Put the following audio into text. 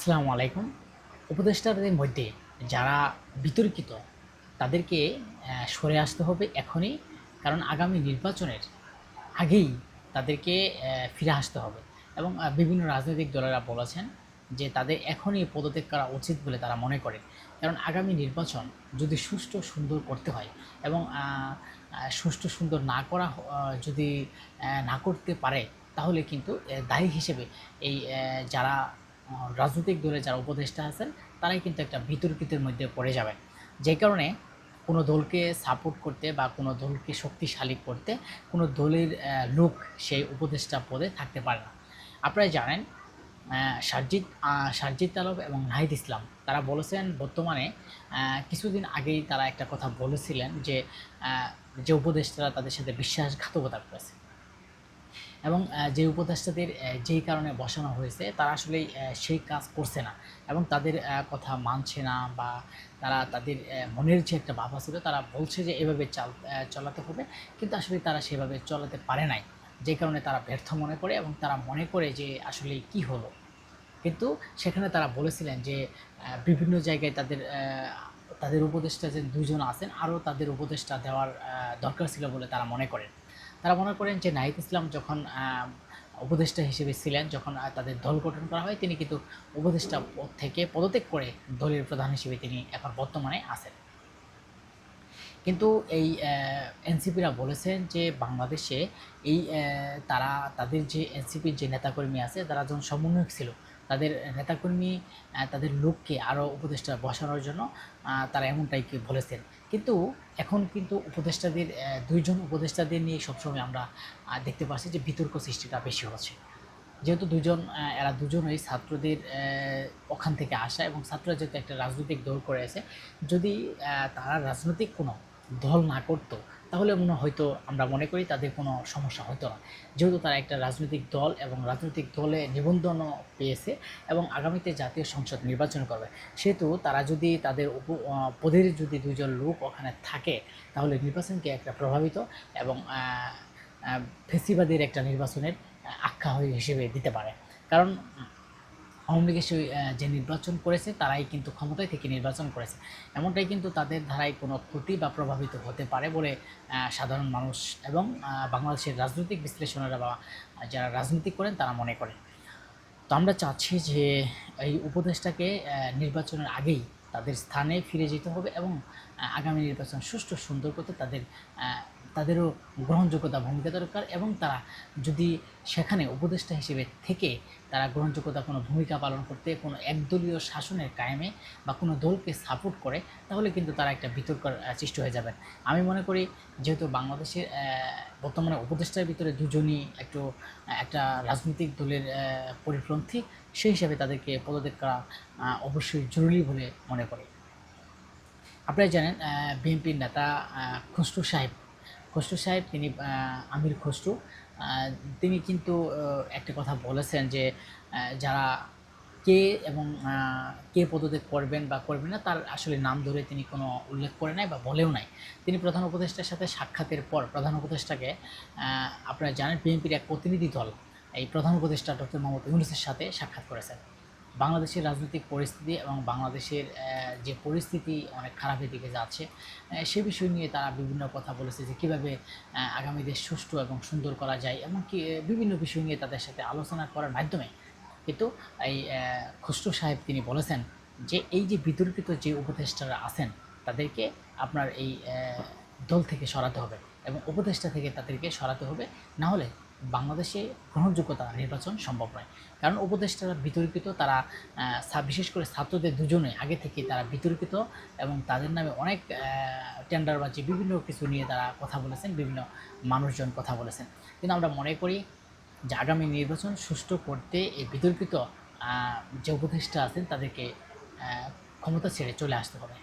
আসসালামু আলাইকুম। উপদেষ্টাদের মধ্যে যারা বিতর্কিত, তাদেরকে সরে আসতে হবে এখনই, কারণ আগামী নির্বাচনের আগেই তাদেরকে ফিরে আসতে হবে এবং বিভিন্ন রাজনৈতিক দলেরা বলেছেন যে তাদের এখনই পদত্যাগ করা উচিত বলে তারা মনে করে। কারণ আগামী নির্বাচন যদি সুষ্ঠু সুন্দর করতে হয় এবং সুষ্ঠু সুন্দর না করা যদি না করতে পারে, তাহলে কিন্তু দায়ী হিসেবে এই যারা রাজনৈতিক দলে যারা উপদেষ্টা আছেন, তারাই কিন্তু একটা বিতর্কিতের মধ্যে পড়ে যাবে যে কারণে কোনো দলকে সাপোর্ট করতে বা কোনো দলকে শক্তিশালী করতে কোনো দলের লোক সেই উপদেষ্টা পদে থাকতে পারে না। আপনারা জানেন সারজিৎ সারজিৎ আলম এবং নাহিদ ইসলাম, তারা বলেছেন বর্তমানে কিছুদিন আগেই তারা একটা কথা বলেছিলেন যে যে উপদেষ্টারা তাদের সাথে বিশ্বাসঘাতকতা করেছে। এবং যে উপদেষ্টাদের যেই কারণে বসানো হয়েছে, তারা আসলে সেই কাজ করছে না। এবং তাদের কথা মানছে না বা তারা তাদের মনের যে একটা ভাবা ছিল তারা বলছে যে এভাবে চাল চলাতে হবে। কিন্তু আসলে তারা সেভাবে চলাতে পারে নাই। যে কারণে তারা ব্যর্থ মনে করে এবং তারা মনে করে যে আসলে কি হলো। কিন্তু সেখানে তারা বলেছিলেন যে বিভিন্ন জায়গায় তাদের তাদের উপদেষ্টা যে দুজন আছেন, আরও তাদের উপদেষ্টা দেওয়ার দরকার ছিল বলে তারা মনে করেন। তারা মনে করেন যে নাহিদ ইসলাম যখন উপদেষ্টা হিসেবে ছিলেন, যখন তাদের দল গঠন করা হয়, তিনি কিন্তু উপদেষ্টা পদ থেকে পদত্যাগ করে দলের প্রধান হিসেবে তিনি এখন বর্তমানে আছেন। কিন্তু এই এনসিপিরা বলেছেন যে বাংলাদেশে এই তারা, তাদের যে এনসিপির যে নেতাকর্মী আছে, তারা যখন সমন্বয়ক ছিল, তাদের নেতাকর্মী তাদের লোককে আরও উপদেষ্টা বসানোর জন্য তারা এমনটাই কি বলেছেন কিন্তু এখন কিন্তু উপদেষ্টাদের দুইজন উপদেষ্টাদের নিয়ে সবসময় আমরা দেখতে পাচ্ছি যে বিতর্ক সৃষ্টিটা বেশি হচ্ছে। যেহেতু দুজন এরা দুজনই ছাত্রদের ওখান থেকে আসা এবং ছাত্ররা যেহেতু একটা রাজনৈতিক দল করে আছে, যদি তারা রাজনৈতিক কোনো দল না করতো তাহলে মনে হয়তো আমরা মনে করি তাদের কোনো সমস্যা হতো না। যেহেতু তারা একটা রাজনৈতিক দল এবং রাজনৈতিক দলে নিবন্ধনও পেয়েছে এবং আগামীতে জাতীয় সংসদ নির্বাচন করবে। সেহেতু তারা যদি তাদের উপ পদের যদি দুজন লোক ওখানে থাকে, তাহলে নির্বাচনকে একটা প্রভাবিত এবং ফেসিবাদের একটা নির্বাচনের আখ্যা হিসেবে দিতে পারে। কারণ আওয়ামী লীগের সেই, যে নির্বাচন করেছে তারাই কিন্তু ক্ষমতায় থেকে নির্বাচন করেছে। এমনটাই কিন্তু তাদের ধারায় কোনো ক্ষতি বা প্রভাবিত হতে পারে বলে সাধারণ মানুষ এবং বাংলাদেশের রাজনৈতিক বিশ্লেষণেরা বা যারা রাজনীতি করেন তারা মনে করেন। তো আমরা চাচ্ছি যে এই উপদেশটাকে নির্বাচনের আগেই তাদের স্থানে ফিরে যেতে হবে এবং আগামী নির্বাচন সুষ্ঠু সুন্দর করতে তাদের তাদেরও গ্রহণযোগ্যতা ভূমিকা দরকার এবং তারা যদি সেখানে উপদেষ্টা হিসেবে থেকে তারা গ্রহণযোগ্যতা কোনো ভূমিকা পালন করতে কোনো একদলীয় শাসনের কায়েমে বা কোনো দলকে সাপোর্ট করে তাহলে কিন্তু তারা একটা বিতর্কর আহ, সৃষ্টি হয়ে যাবেন। আমি মনে করি যেহেতু বাংলাদেশের বর্তমানে উপদেষ্টার ভিতরে দুজনই একটু একটা রাজনৈতিক দলের আহ, পরিপন্থী সেই হিসাবে তাদেরকে পদত্যাগ করা অবশ্যই জরুরি বলে মনে করি। আপনারা জানেন বিএনপির নেতা খসরু সাহেব। খসরু সাহেব, তিনি আমির খসরু। তিনি কিন্তু একটা কথা বলেছেন যে যারা কে এবং কে পদত্যাগ করবেন বা করবেন না, তার আসলে নাম ধরে তিনি কোনো উল্লেখ করে নাই বা বলেও নাই। তিনি প্রধান উপদেষ্টার সাথে সাক্ষাতের পর, প্রধান উপদেষ্টাকে আপনারা জানেন, বিএনপির এক প্রতিনিধি দল, এই প্রধান উপদেষ্টা ডক্টর মোহাম্মদ ইউনুসের সাথে সাক্ষাৎ করেছেন। বাংলাদেশের রাজনৈতিক পরিস্থিতি এবং বাংলাদেশের যে পরিস্থিতি অনেক খারাপের দিকে যাচ্ছে সে বিষয় নিয়ে তারা বিভিন্ন কথা বলেছে যে কীভাবে আগামী দেশ সুষ্ঠু এবং সুন্দর করা যায় এমনকি বিভিন্ন বিষয় নিয়ে তাদের সাথে আলোচনা করার মাধ্যমে কিন্তু এই খসরু সাহেব তিনি বলেছেন যে এই যে বিতর্কিত যে উপদেষ্টারা আছেন তাদেরকে আপনার এই দল থেকে সরাতে হবে এবং উপদেষ্টা থেকে তাদেরকে সরাতে হবে। না হলে বাংলাদেশে গ্রহণযোগ্যতা নির্বাচন সম্ভব নয়। কারণ উপদেষ্টারা বিতর্কিত, তারা বিশেষ করে ছাত্রদের দুজনে আগে থেকে তারা বিতর্কিত এবং তাদের নামে অনেক টেন্ডারবাজি, বিভিন্ন কিছু নিয়ে তারা কথা বলেছেন, বিভিন্ন মানুষজন কথা বলেছেন। কিন্তু আমরা মনে করি যে আগামী নির্বাচন সুষ্ঠু করতে এই বিতর্কিত যে উপদেষ্টা আছেন তাদেরকে ক্ষমতা ছেড়ে চলে আসতে হবে।